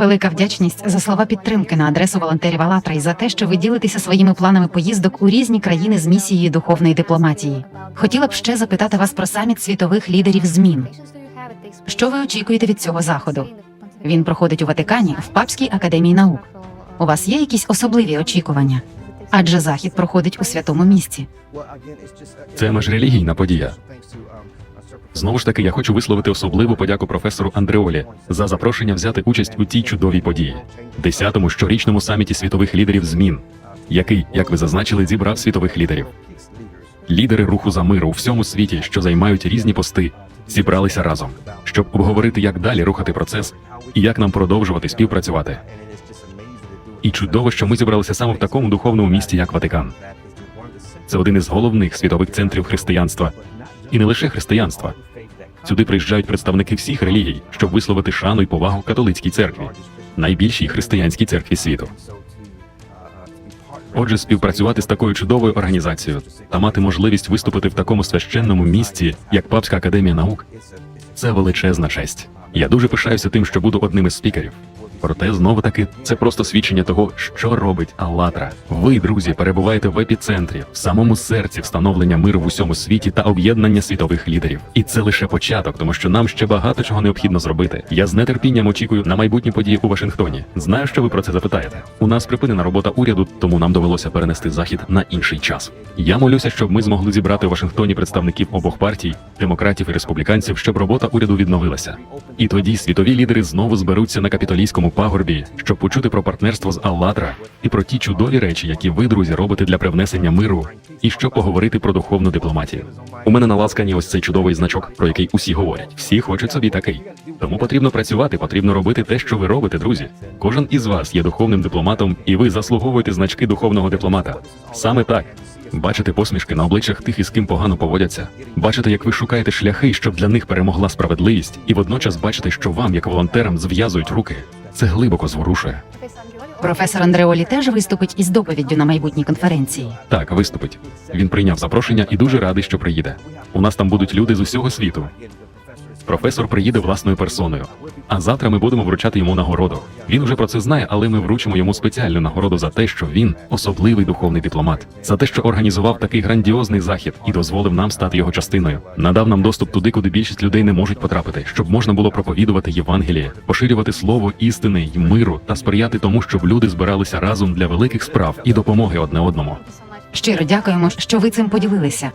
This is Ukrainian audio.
Велика вдячність за слова підтримки на адресу волонтерів «АЛЛАТРА» і за те, що ви ділитеся своїми планами поїздок у різні країни з місією духовної дипломатії. Хотіла б ще запитати вас про саміт світових лідерів змін. Що ви очікуєте від цього заходу? Він проходить у Ватикані в Папській академії наук. У вас є якісь особливі очікування? Адже захід проходить у святому місці. Це межрелігійна подія. Знову ж таки, я хочу висловити особливу подяку професору Андреолі за запрошення взяти участь у цій чудовій події, десятому щорічному саміті світових лідерів змін, який, як ви зазначили, зібрав світових лідерів. Лідери руху за мир у всьому світі, що займають різні пости, зібралися разом, щоб обговорити, як далі рухати процес і як нам продовжувати співпрацювати. І чудово, що ми зібралися саме в такому духовному місті, як Ватикан. Це один із головних світових центрів християнства, і не лише християнства. Сюди приїжджають представники всіх релігій, щоб висловити шану і повагу католицькій церкві, найбільшій християнській церкві світу. Отже, співпрацювати з такою чудовою організацією та мати можливість виступити в такому священному місці, як Папська академія наук, це величезна честь. Я дуже пишаюся тим, що буду одним із спікерів. Проте знову таки це просто свідчення того, що робить Аллатра. Ви, друзі, перебуваєте в епіцентрі, в самому серці встановлення миру в усьому світі та об'єднання світових лідерів. І це лише початок, тому що нам ще багато чого необхідно зробити. Я з нетерпінням очікую на майбутні події у Вашингтоні. Знаю, що ви про це запитаєте. У нас припинена робота уряду, тому нам довелося перенести захід на інший час. Я молюся, щоб ми змогли зібрати у Вашингтоні представників обох партій, демократів і республіканців, щоб робота уряду відновилася. І тоді світові лідери знову зберуться на капітолійському пагорбі, щоб почути про партнерство з Аллатра і про ті чудові речі, які ви, друзі, робите для привнесення миру, і щоб поговорити про духовну дипломатію. У мене на ласкані ось цей чудовий значок, про який усі говорять. Всі хочуть собі такий. Тому потрібно працювати, потрібно робити те, що ви робите, друзі. Кожен із вас є духовним дипломатом, і ви заслуговуєте значки духовного дипломата. Саме так. Бачите посмішки на обличчях тих, із ким погано поводяться. бачити, як ви шукаєте шляхи, щоб для них перемогла справедливість, і водночас бачите, що вам, як волонтерам, зв'язують руки. Це глибоко зворушує. Професор Андреолі теж виступить із доповіддю на майбутній конференції. Так, виступить. Він прийняв запрошення і дуже радий, що приїде. У нас там будуть люди з усього світу. Професор приїде власною персоною. А завтра ми будемо вручати йому нагороду. Він уже про це знає, але ми вручимо йому спеціальну нагороду за те, що він особливий духовний дипломат, за те, що організував такий грандіозний захід і дозволив нам стати його частиною. Надав нам доступ туди, куди більшість людей не можуть потрапити, щоб можна було проповідувати Євангеліє, поширювати слово істини й миру та сприяти тому, щоб люди збиралися разом для великих справ і допомоги одне одному. Щиро дякуємо, що ви цим поділилися.